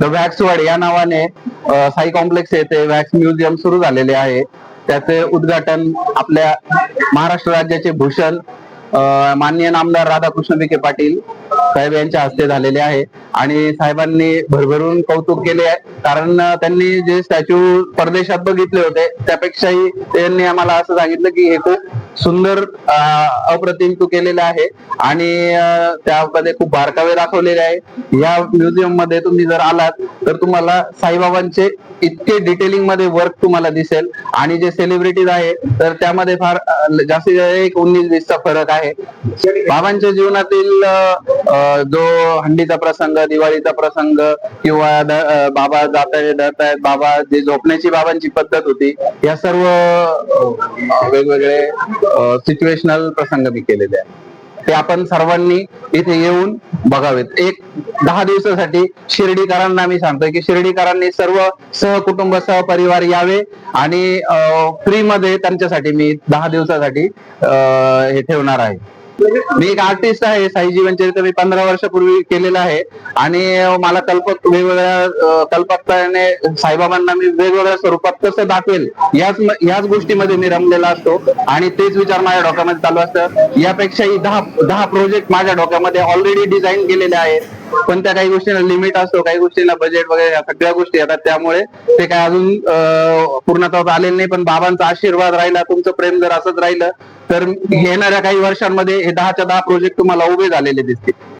The Waxword या नावाने Sai complex येथे वॅक्स म्युझियम सुरू झालेले आहे. त्याचे उद्घाटन आपल्या महाराष्ट्र राज्याचे भूषण मान्य माननीय नामदार राधाकृष्ण विखे पाटील साहेब यांच्या हस्ते झालेले आहे. आणि साहेबांनी भरभरून कौतुक केले आहे. कारण त्यांनी जे स्टॅच्यू परदेशात बघितले होते त्यापेक्षाही त्यांनी आम्हाला असं सांगितलं की हे खूप सुंदर अप्रतिम तू केलेलं आहे. आणि त्यामध्ये खूप बारकावे दाखवलेले आहे. या म्युझियममध्ये तुम्ही जर आलात तर तुम्हाला साईबाबांचे इतके डिटेलिंगमध्ये वर्क तुम्हाला दिसेल. आणि जे सेलिब्रिटीज आहे तर त्यामध्ये फार जास्तीत जास्त एक उन्नीस वीसचा फरक आहे. बाबांच्या जीवनातील जो हंडीचा प्रसंग दिवाळीचा प्रसंग किंवा बाबा जात आहेत जात आहेत बाबा जे झोपण्याची बाबांची पद्धत होती या सर्व वेगवेगळे सिच्युएशनल प्रसंग मी केलेले आहे ते आपण सर्वांनी इथे येऊन बघावेत. एक दहा दिवसासाठी शिर्डीकरांना मी सांगतोय की शिर्डीकरांनी सर्व सहकुटुंब सहपरिवार यावे आणि फ्री मध्ये त्यांच्यासाठी मी दहा दिवसासाठी अं, हे ठेवणार आहे. मी एक आर्टिस्ट आहे साई जीवन चरित्र मी पंधरा वर्षापूर्वी केलेलं आहे. आणि मला कल्पक वेगवेगळ्या अं, साईबाबांना मी वेगवेगळ्या स्वरूपात कसं दाखवेल याच याच गोष्टीमध्ये मी रमलेला असतो. आणि तेच विचार माझ्या डोक्यामध्ये चालू असतं यापेक्षाही दहा दहा प्रोजेक्ट माझ्या डोक्यामध्ये ऑलरेडी डिझाईन केलेले आहेत. पण त्या काही गोष्टींना लिमिट असतो काही गोष्टींना बजेट वगैरे सगळ्या गोष्टी येतात. त्यामुळे ते काय अजून अं, पूर्णत्वात आलेले नाही पण बाबांचा आशीर्वाद राहिला तुमचं प्रेम जर असंच राहिलं तर येणाऱ्या काही वर्षांमध्ये हे दहाच्या दहा प्रोजेक्ट तुम्हाला उभे झालेले दिसतील.